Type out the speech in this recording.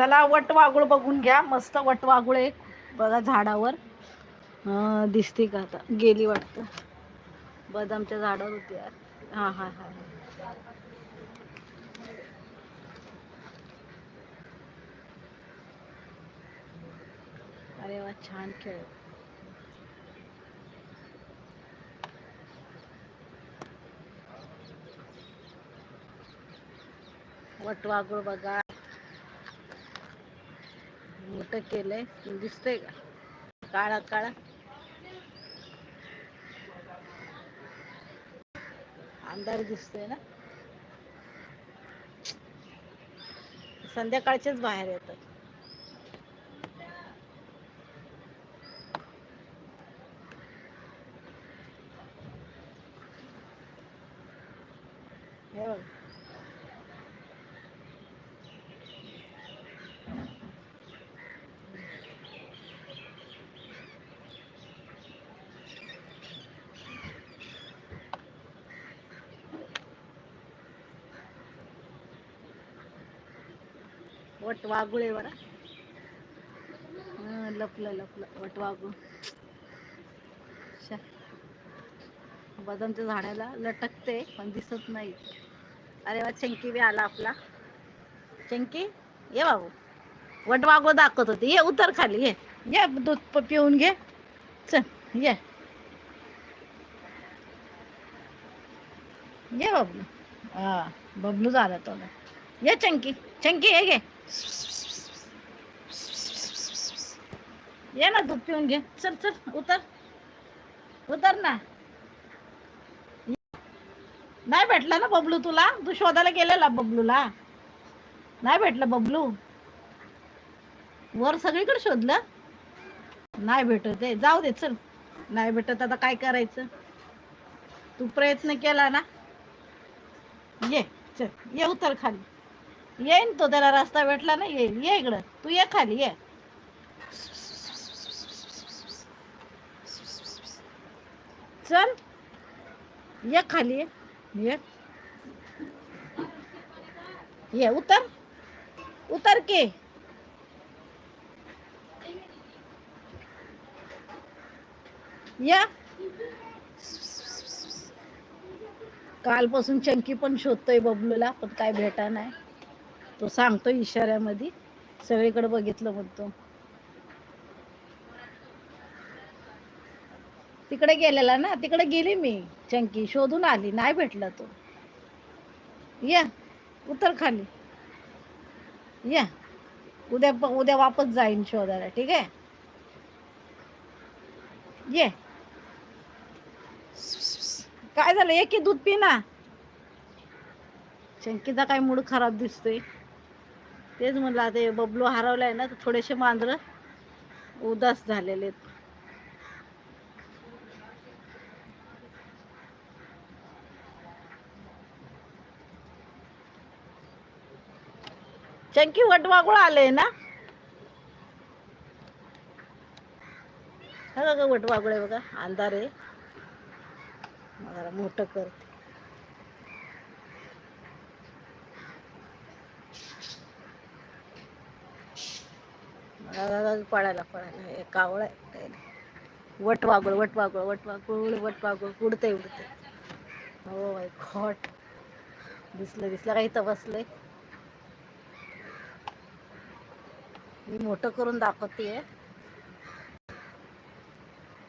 चला वटवागुळ बघून घ्या. मस्त वटवागुळ आहे. बघा झाडावर. दिसते का आता? गेली वाटतं. बदामच्या झाडावर होती यार. हा हा हा. अरे वा छान खेळ. वटवागुळ बघा. मोठं केलंय. दिसतंय का? काळा काळा अंधार दिसतोय ना? संध्याकाळचेच बाहेर येतात. हे बघ. वटवागुळे बरा. लपलं लपलं. वटवागुळ शा. बदामच्या झाडाला लटकते पण दिसत नाही. अरे वा चंकी बी आला आपला. चंकी ये बाबू. वटवागो दाखवत होते. ये उतर खाली ये. ये दूध प- पिऊन घे. चल ये. ये बबलू हा बबलू झाला तो. ये चंकी. चंकी ये घे. ये ना दूध पिऊन घे. चल चल उतर. उतर ना. नाही भेटला ना बबलू तुला? तू शोधायला गेलेला बबलूला. नाही भेटलं बबलू. वर सगळीकडे शोधलं? नाही भेटत आहे. जाऊ दे चल. नाही भेटत आता काय करायचं? तू प्रयत्न केला ना? ये चल. ये उतर खाली. येईन तो त्याला रस्ता भेटला ना येईन. ये इकडं. तू ये खाली ये. चल. ये खाली ये. ये. ये उतर. उतर के. या. कालपासून चंकी पण शोधतोय बबलूला पण काय भेटा नाही. तो सांगतो इशाऱ्यामध्ये. सगळीकडे बघितलं म्हणतो. तिकडे गेलेला ना? तिकडे गेली मी चंकी. शोधून आली. नाही भेटला तो. या उतर खाली. या. उद्या उद्या वापस जाईन शोधायला. ठीक आहे? ये. काय झालं? एक दूध पी ना चंकीचा काय मूड खराब दिसतोय. तेच म्हणलं आता हे बबलू आहे ना तर थोडेसे मांजर उदास झालेले आहेत. चंकी वटवागुळ आले ना? हा बघा वटवागुळ आहे बघा अंधार आहे. जरा मोठं करते. पळायला पळायला. कावळ आहे काही नाही. वटवागुळ वटवागुळ वटवागुळ वटवागुळ उडते उडते हो बाय खॉट दिसलं दिसलं. काही तर बसलंय? मी मोठं करून दाखवते